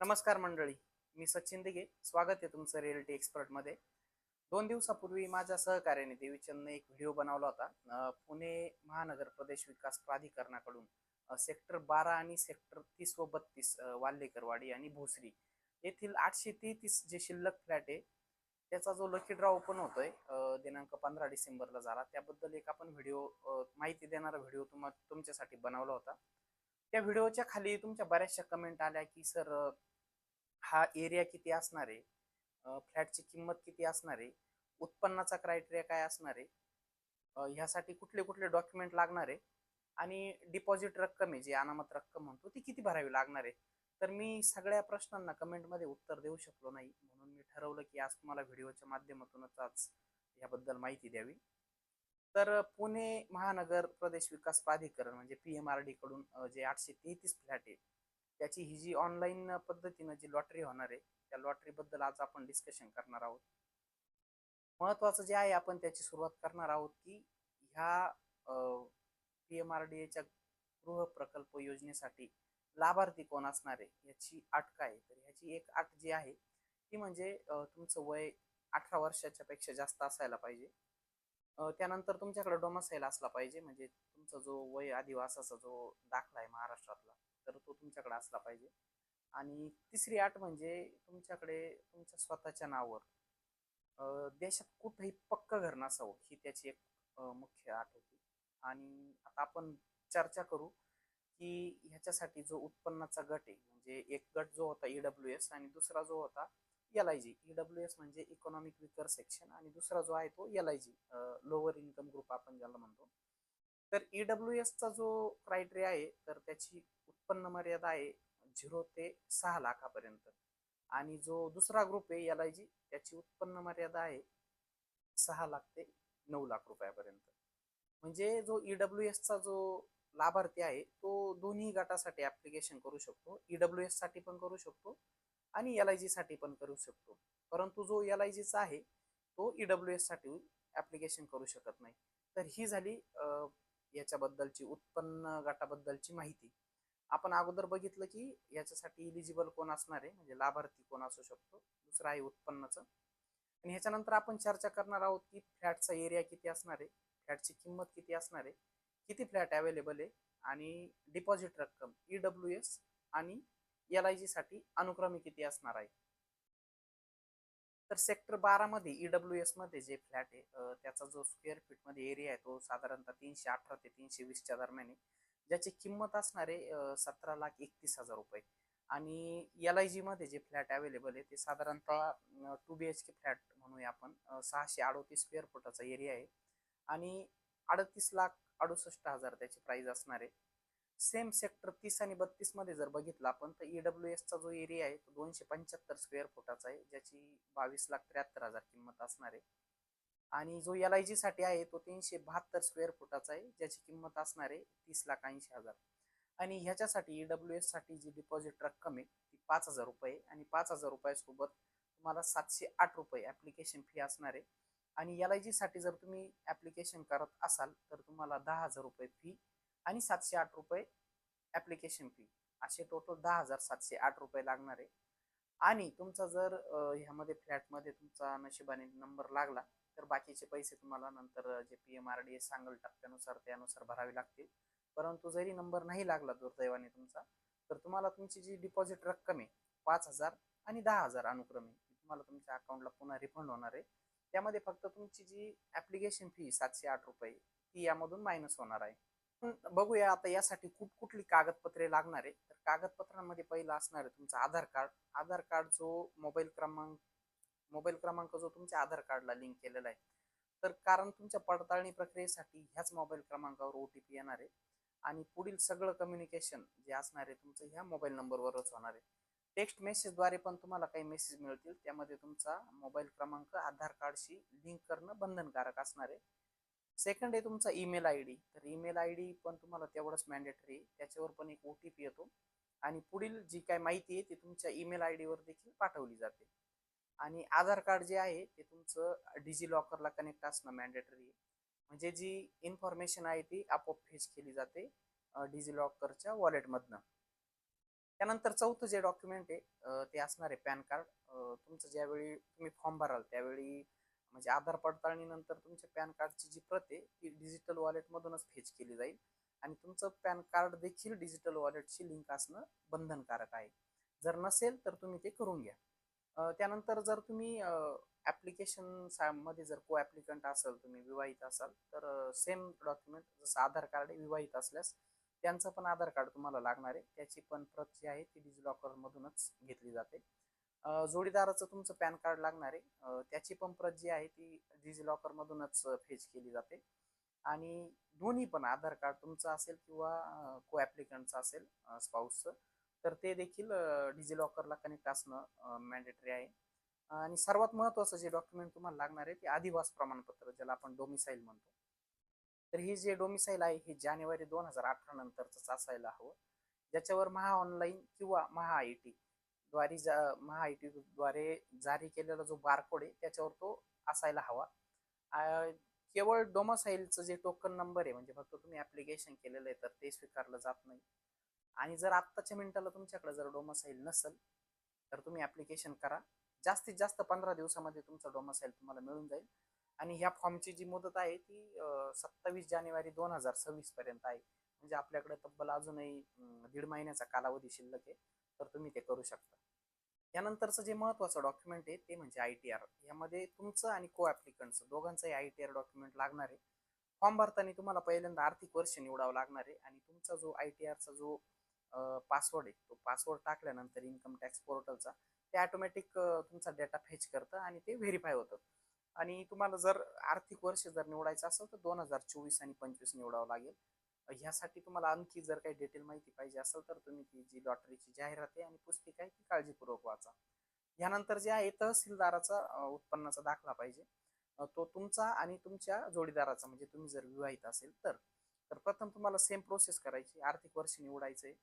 नमस्कार मंडळी मी सचिन दिघे स्वागत आहे तुमचं रिअलिटी एक्सपर्टमध्ये दोन दिवसापूर्वी माझ्या सहकार्याने देवीचंदने एक व्हिडिओ बनवला होता. पुणे महानगर प्रदेश विकास प्राधिकरणाकडून सेक्टर बारा आणि सेक्टर तीस व बत्तीस वाल्लेकरवाडी आणि भोसरी येथील आठशे तेहतीस जे शिल्लक फ्लॅट आहे त्याचा जो लकी ड्रॉ ओपन होतोय दिनांक पंधरा डिसेंबरला झाला. त्याबद्दल एक आपण व्हिडिओ माहिती देणारा व्हिडिओ तुम्हा तुमच्यासाठी बनवला होता. त्या व्हिडिओच्या खाली तुमच्या बऱ्याचशा कमेंट आल्या की सर हा एरिया किती असणार आहे? फ्लॅटची किंमत किती असणार आहे? उत्पन्नाचा क्रायटेरिया काय असणार आहे? ह्यासाठी कुठले कुठले डॉक्युमेंट लागणार आहे? आणि डिपॉझिट रक्कम आहे जी अनामत रक्कम म्हणतो ती किती भरावी लागणार आहे? तर मी सगळ्या प्रश्नांना कमेंटमध्ये उत्तर देऊ शकलो नाही. म्हणून मी ठरवलं की आज तुम्हाला व्हिडिओच्या माध्यमातूनच आज याबद्दल माहिती द्यावी. तर पुणे महानगर प्रदेश विकास प्राधिकरण म्हणजे पी एम आर डी कडून जे आठशे तेहतीस फ्लॅट आहे त्याची ही जी ऑनलाईन पद्धतीनं जी लॉटरी होणार आहे त्या लॉटरीबद्दल आज आपण डिस्कशन करणार आहोत. महत्वाचं जे आहे आपण त्याची सुरुवात करणार आहोत की ह्या पी एम आर डी एच्या गृह प्रकल्प योजनेसाठी लाभार्थी कोण असणार आहे याची अट काय तर ह्याची एक अट जी आहे ती म्हणजे तुमचं वय अठरा वर्षाच्या पेक्षा जास्त असायला पाहिजे. त्यानंतर तुमच्याकडे डोमासाईल असला पाहिजे. म्हणजे तुमचा जो वय आदिवासाचा जो दाखला आहे महाराष्ट्रातला तर तो तुमच्याकडे असला पाहिजे. आणि तिसरी अट म्हणजे तुमच्याकडे तुमच्या स्वतःच्या नावावर देशात कुठंही पक्क घर नसावं ही त्याची एक मुख्य अट होती. आणि आता आपण चर्चा करू की ह्याच्यासाठी जो उत्पन्नाचा गट आहे म्हणजे एक गट जो होता ईडब्ल्यू एस आणि दुसरा जो होता L I G EW S म्हणजे इकॉनॉमिक विकर सेक्शन आणि दुसरा जो आहे तो L I G lower income group आपण ज्याला म्हणतो. तर ईडब्ल्यू एसचा जो क्रायटेरिया आहे तर त्याची उत्पन्न मर्यादा आहे झिरो ते सहा लाखापर्यंत. आणि जो दुसरा ग्रुप आहे एल आय जी त्याची उत्पन्न मर्यादा आहे सहा लाख ते नऊ लाख रुपयापर्यंत. म्हणजे जो ईडब्ल्यू एसचा जो लाभार्थी आहे तो दोन्ही गटासाठी ऍप्लिकेशन करू शकतो. ईडब्ल्यू एससाठी पण करू शकतो. आणि एल आय जीसाठी पण करू शकतो. परंतु जो एल आय जीचा आहे तो ईडब्ल्यू डब्ल्यू साठी ॲप्लिकेशन करू शकत नाही. तर ही झाली याच्याबद्दलची उत्पन्न गटाबद्दलची माहिती. आपण अगोदर बघितलं की याच्यासाठी इलिजिबल कोण असणार आहे? म्हणजे लाभार्थी कोण असू शकतो? दुसरं आहे उत्पन्नाचं. आणि ह्याच्यानंतर आपण चर्चा करणार आहोत की फ्लॅटचा एरिया किती असणार आहे? फ्लॅटची किंमत किती असणार आहे? किती फ्लॅट अवेलेबल आहे? आणि डिपॉझिट रक्कम ईडब्ल्यू एस आणि एल आय जीसाठी अनुक्रमे किती असणार आहे? तर सेक्टर बारा मध्ये ईडब्ल्यू एसमध्ये जे फ्लॅट आहे त्याचा जो स्क्वेअर फीटमध्ये एरिया आहे तो साधारणतः तीनशे अठरा ते तीनशे वीसच्या दरम्यान आहे. ज्याची किंमत असणार आहे सतरा लाख एकतीस हजार रुपये. आणि एल आय जी मध्ये जे फ्लॅट अवेलेबल आहे ते साधारणतः two B H K flat म्हणूया आपण सहाशे अडोतीस स्क्वेअर फुटाचा एरिया आहे. आणि अडतीस लाख अडुसष्ट हजार त्याची प्राईज असणार आहे. सेम सेक्टर तीस आणि बत्तीसमध्ये जर बघितलं आपण तर ईडब्ल्यू एसचा जो एरिया आहे तो दोनशे पंच्याहत्तर स्क्वेअर फुटाचा आहे ज्याची बावीस लाख त्र्याहत्तर हजार किंमत असणार आहे. आणि जो एल आय जी साठी आहे तो तीनशे बहात्तर स्क्वेअर फुटाचा आहे ज्याची किंमत असणार आहे तीस लाख ऐंशी हजार. आणि ह्याच्यासाठी ईडब्ल्यू एससाठी जी डिपॉझिट रक्कम आहे ती पाच हजार रुपये आणि पाच हजार रुपयासोबत तुम्हाला सातशे आठ रुपये ॲप्लिकेशन फी असणार आहे. आणि एल आय जीसाठी जर तुम्ही ॲप्लिकेशन करत असाल तर तुम्हाला दहा हजार रुपये फी आणि सातशे आठ रुपये ॲप्लिकेशन फी असे टोटल दहा हजार सातशे आठ रुपये लागणार आहे. आणि तुमचा जर ह्यामध्ये फ्लॅटमध्ये तुमचा नशिबाने नंबर लागला तर बाकीचे पैसे तुम्हाला नंतर J P M R D S सांगल टप्प्यानुसार त्यानुसार भरावे लागतील. परंतु जरी नंबर नाही लागला दुर्दैवाने तुमचा तर तुम्हाला तुमची जी डिपॉझिट रक्कम आहे पाच हजार आणि दहा हजार अनुक्रमे तुम्हाला तुमच्या अकाउंटला पुन्हा रिफंड होणार आहे. त्यामध्ये फक्त तुमची जी ॲप्लिकेशन फी सातशे आठ रुपये ती यामधून मायनस होणार आहे. बघूया आता यासाठी कुठ कुठली कागदपत्रे लागणार आहे तर कागदपत्रांमध्ये पहिलं असणार आहे तुमचं आधार कार्ड. आधार कार्ड जो मोबाईल क्रमांक मोबाईल क्रमांक जो तुमच्या आधार कार्डला लिंक केलेला आहे. तर कारण तुमच्या पडताळणी प्रक्रियेसाठी ह्याच मोबाईल क्रमांकावर ओ टी पी येणार आहे. आणि पुढील सगळं कम्युनिकेशन जे असणार आहे तुमचं ह्या मोबाईल नंबरवरच होणार आहे. टेक्स्ट मेसेजद्वारे पण तुम्हाला काही मेसेज मिळतील. त्यामध्ये तुमचा मोबाईल क्रमांक आधार कार्डशी लिंक करणं बंधनकारक असणार आहे. सेकंड आहे तुमचा ईमेल आय डी तर ईमेल आय डी पण तुम्हाला तेवढंच मॅन्डेटरी आहे. त्याच्यावर पण एक ओ टी पी येतो. आणि पुढील जी काय माहिती आहे ती तुमच्या ईमेल आय डीवर देखील पाठवली जाते. आणि आधार कार्ड जे आहे ते तुमचं डिजी लॉकरला कनेक्ट असणं मॅन्डेटरी आहे. म्हणजे जी इन्फॉर्मेशन आहे ती आपोआप फेच केली जाते डिजी लॉकरच्या वॉलेटमधनं त्यानंतर चौथं जे डॉक्युमेंट आहे ते असणार आहे पॅन कार्ड. तुमचं ज्यावेळी तुम्ही फॉर्म भराल त्यावेळी म्हणजे आधार पडताळणीनंतर तुमच्या पॅन कार्डची जी प्रत आहे ती डिजिटल वॉलेटमधूनच फेच केली जाईल. आणि तुमचं पॅन कार्ड देखील डिजिटल वॉलेटशी लिंक असणं बंधनकारक आहे. जर नसेल तर तुम्ही ते करून घ्या. त्यानंतर जर तुम्ही ॲप्लिकेशनमध्ये जर को ॲप्लिकंट असाल तुम्ही विवाहित असाल तर सेम डॉक्युमेंट जसं आधार कार्ड आहे विवाहित असल्यास त्यांचं पण आधार कार्ड तुम्हाला लागणार आहे. त्याची पण प्रत जी आहे ती डिजिलॉकरमधूनच घेतली जाते. जोडीदाराचं तुमचं पॅन कार्ड लागणार आहे. त्याची पण प्रत जी आहे ती डिजी लॉकरमधूनच फेच केली जाते. आणि दोन्ही पण आधार कार्ड तुमचं असेल किंवा को ॲप्लिकंटचं असेल स्पाऊसचं तर ते देखील डिजिलॉकरला कनेक्ट असणं मॅन्डेटरी आहे. आणि सर्वात महत्त्वाचं जे डॉक्युमेंट तुम्हाला लागणार आहे ते आदिवास प्रमाणपत्र ज्याला आपण डोमिसाईल म्हणतो. तर हे जे डोमिसाईल आहे हे जानेवारी दोन हजार अठरा नंतरच असायला हवं. ज्याच्यावर महा ऑनलाईन किंवा महा आय टी द्वारे जा महा आय टी द्वारे जारी केलेला जो बारकोड आहे त्याच्यावर तो असायला हवा. केवळ डोमासाईलचं जे टोकन नंबर आहे म्हणजे फक्त तुम्ही ॲप्लिकेशन केलेलं आहे तर ते स्वीकारलं जात नाही. आणि जर आत्ताच्या मिनिटाला तुमच्याकडे जर डोमासाईल नसेल तर तुम्ही ॲप्लिकेशन करा. जास्तीत जास्त पंधरा दिवसामध्ये तुमचं डोमासाईल तुम्हाला मिळून जाईल. आणि ह्या फॉर्मची जी मुदत आहे ती सत्तावीस जानेवारी दोन हजार सव्वीस पर्यंत आहे. म्हणजे आपल्याकडे तब्बल अजूनही दीड महिन्याचा कालावधी शिल्लक आहे तर तुम्ही ते करू शकता. यानंतरचं जे महत्त्वाचं डॉक्युमेंट आहे ते म्हणजे आय टी आर यामध्ये तुमचं आणि को ॲप्लिकंटचं दोघांचंही आय टी आर डॉक्युमेंट लागणार आहे. फॉर्म भरताना तुम्हाला पहिल्यांदा आर्थिक वर्ष निवडावं लागणार आहे आणि तुमचा जो आय टी आरचा जो पासवर्ड आहे तो पासवर्ड टाकल्यानंतर इन्कम टॅक्स पोर्टलचा ते ऑटोमॅटिक तुमचा डेटा फेच करतं आणि ते व्हेरीफाय होतं. आणि तुम्हाला जर आर्थिक वर्ष जर निवडायचं असेल तर दोन हजार चोवीस आणि पंचवीस निवडावं लागेल. ह्यासाठी तुम्हाला आणखी जर काही डिटेल माहिती पाहिजे असेल तर तुम्ही ती जी लॉटरीची जाहिरात आहे आणि पुस्तिका आहे ती काळजीपूर्वक वाचा. यानंतर जे आहे तहसीलदाराचा उत्पन्नाचा दाखला पाहिजे. तो तुमचा आणि तुमच्या जोडीदाराचा म्हणजे तुम्ही जर विवाहित असेल तर. तर प्रथम तुम्हाला सेम प्रोसेस करायची. आर्थिक वर्ष निवडायचे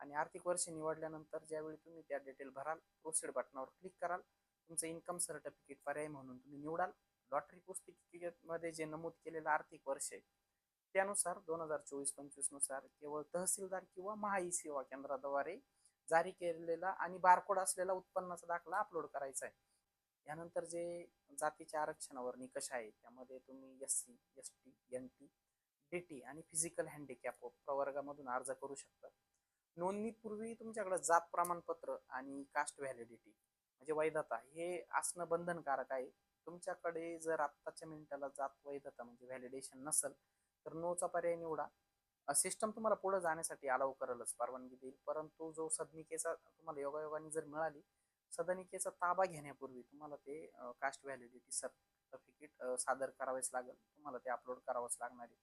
आणि आर्थिक वर्ष निवडल्यानंतर ज्यावेळी तुम्ही त्या डिटेल भराल प्रोसीड बटनावर क्लिक कराल तुमचं इन्कम सर्टिफिकेट पर्याय म्हणून तुम्ही निवडाल. लॉटरी पुस्तिकेमध्ये जे नमूद केलेलं आर्थिक वर्ष आहे त्यानुसार दोन हजार चोवीस पंचवीसनुसार केवळ तहसीलदार किंवा महाई सेवा केंद्राद्वारे जारी केलेला आणि बारकोड असलेला उत्पन्नाचा दाखला अपलोड करायचा आहे. यानंतर जे जातीच्या आरक्षणावर निकष आहे त्यामध्ये तुम्ही S C S T N T D T आणि फिजिकल हँडिकॅप प्रवर्गामधून अर्ज करू शकता. नोंदणीपूर्वी तुमच्याकडे जात प्रमाणपत्र आणि कास्ट व्हॅलिडिटी म्हणजे वैधता हे असणं बंधनकारक आहे. तुमच्याकडे जर आत्ताच्या मिनिटाला जात वैधता म्हणजे व्हॅलिडेशन नसेल तर नोचा पर्याय निवडा. सिस्टम तुम्हाला पुढे जाण्यासाठी अलाव करेलच परवानगी देईल. परंतु जो सदनिकेचा तुम्हाला योगायोगाने जर मिळाली सदनिकेचा ताबा घेण्यापूर्वी तुम्हाला ते कास्ट व्हॅलिडिटी सर्टिफिकेट सादर करावेच लागेल. तुम्हाला ते अपलोड करावंच लागणार आहे.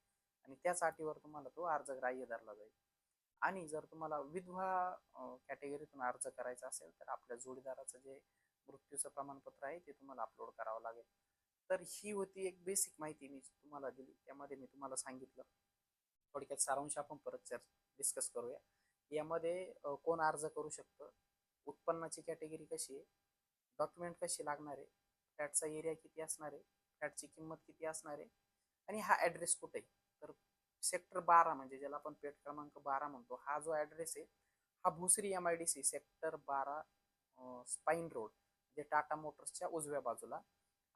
आणि त्याच अटीवर तुम्हाला तो अर्ज ग्राह्य धरला जाईल. आणि जर तुम्हाला विधवा कॅटेगरीतून अर्ज करायचा असेल तर आपल्या जोडीदाराचं जे मृत्यूचं प्रमाणपत्र आहे ते तुम्हाला अपलोड करावं लागेल. तर ही होती एक बेसिक माहिती मी तुम्हाला दिली. त्यामध्ये मी तुम्हाला सांगितलं. थोडक्यात सारांश आपण परत चर्च डिस्कस करूया. यामध्ये कोण अर्ज करू शकतं? उत्पन्नाची कॅटेगरी कशी आहे? डॉक्युमेंट कशी लागणार आहे? फ्लॅटचा एरिया किती असणार आहे? फ्लॅटची किंमत किती असणार आहे? आणि हा ॲड्रेस कुठे आहे? तर सेक्टर बारा म्हणजे ज्याला आपण पेट क्रमांक बारा म्हणतो हा जो ॲड्रेस आहे हा Bhusari M I D C sector बारा स्पाईन रोड जे टाटा मोटर्सच्या उजव्या बाजूला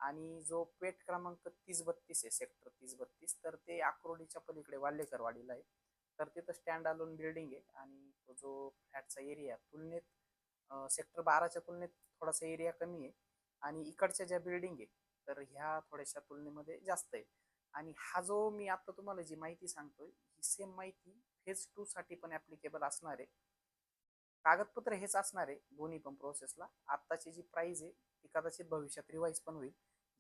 आणि जो पेट क्रमांक तीस बत्तीस आहे सेक्टर तीस बत्तीस तर ते आक्रोडीच्या पलीकडे वाल्लेकरवाडीला आहे. तर तिथं स्टँड अलोन बिल्डिंग आहे आणि तो जो फ्लॅटचा एरिया तुलनेत सेक्टर बाराच्या तुलनेत थोडासा एरिया कमी आहे. आणि इकडच्या ज्या बिल्डिंग आहे तर ह्या थोड्याशा तुलनेमध्ये जास्त आहे. आणि हा जो मी आता तुम्हाला जी माहिती सांगतोय ही सेम माहिती फेज टू साठी पण ऍप्लिकेबल असणार आहे. कागदपत्र हेच असणार आहे दोन्ही पण प्रोसेसला आत्ताची जी प्राइस आहे ती कदाचित भविष्यात रिवाईज पण होईल.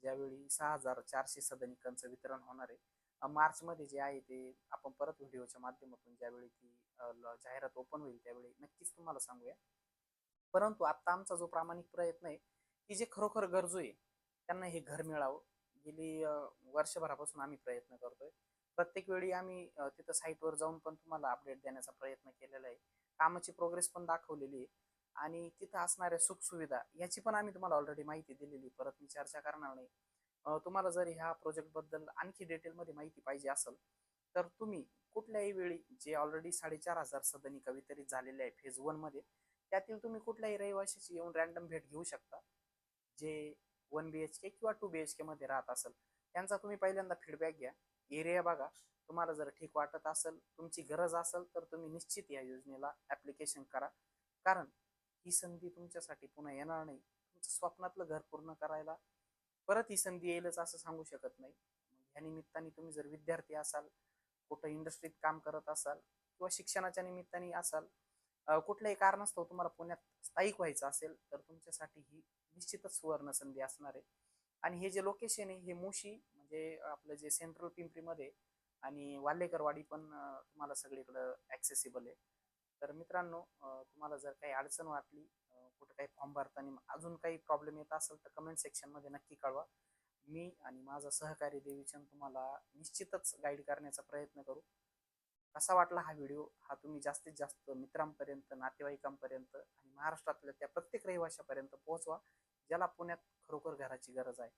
ज्यावेळी सहा हजार चारशे सदनिकांचं वितरण होणार आहे मार्चमध्ये जे आहे ते आपण परत व्हिडिओच्या माध्यमातून ज्यावेळी ती ल- जाहिरात ओपन होईल त्यावेळी नक्कीच तुम्हाला सांगूया. परंतु आत्ता आमचा जो प्रामाणिक प्रयत्न आहे की जे खरोखर गरजू आहे त्यांना हे घर मिळावं. गेली वर्षभरापासून आम्ही प्रयत्न करतोय. प्रत्येक वेळी आम्ही तिथं साईटवर जाऊन पण तुम्हाला अपडेट देण्याचा प्रयत्न केलेला आहे. कामाची प्रोग्रेस पण दाखवलेली आहे. आणि तिथं असणाऱ्या सुखसुविधा याची पण आम्ही तुम्हाला ऑलरेडी माहिती दिलेली परत मी चर्चा करणार नाही. तुम्हाला जर ह्या प्रोजेक्टबद्दल आणखी डिटेलमध्ये माहिती पाहिजे असेल तर तुम्ही कुठल्याही वेळी जे ऑलरेडी साडेचार हजार सदनिका वितरित झालेले आहे फेज वनमध्ये त्यातील तुम्ही कुठल्याही रहिवाशाची येऊन रॅन्डम भेट घेऊ शकता. जे वन बी एच के किंवा टू बी एच के मध्ये राहत असेल त्यांचा तुम्ही पहिल्यांदा फीडबॅक घ्या. एरिया बघा. तुम्हाला जर ठीक वाटत असेल तुमची गरज असेल तर तुम्ही निश्चित या योजनेला ऍप्लिकेशन करा. कारण ही संधी तुमच्यासाठी पुन्हा येणार नाही. तुमचं स्वप्नातलं घर पूर्ण करायला परत ही संधी येईलच असं सांगू शकत नाही. या निमित्ताने तुम्ही जर विद्यार्थी असाल कुठं इंडस्ट्रीत काम करत असाल किंवा शिक्षणाच्या निमित्ताने असाल कुठल्याही कारणास्तव तुम्हाला पुण्यात स्थायिक व्हायचं असेल तर तुमच्यासाठी ही निश्चितच सुवर्ण संधी असणार आहे. आणि हे जे लोकेशन आहे हे मुशी म्हणजे आपलं जे सेंट्रल पिंपरीमध्ये आणि वाल्हेकरवाडी पण तुम्हाला सगळीकडं ॲक्सेसिबल आहे. तर मित्रांनो तुम्हाला जर काही अडचण वाटली कुठं काही फॉर्म भरताना अजून काही प्रॉब्लेम येत असेल तर कमेंट सेक्शनमध्ये नक्की कळवा. मी आणि माझा सहकारी देवीचंद तुम्हाला निश्चितच गाईड करण्याचा प्रयत्न करू. कसा वाटला हा व्हिडिओ हा तुम्ही जास्तीत जास्त मित्रांपर्यंत नातेवाईकांपर्यंत आणि महाराष्ट्रातल्या त्या प्रत्येक रहिवाशापर्यंत पोहोचवा ज्याला पुण्यात खरोखर घराची गरज आहे.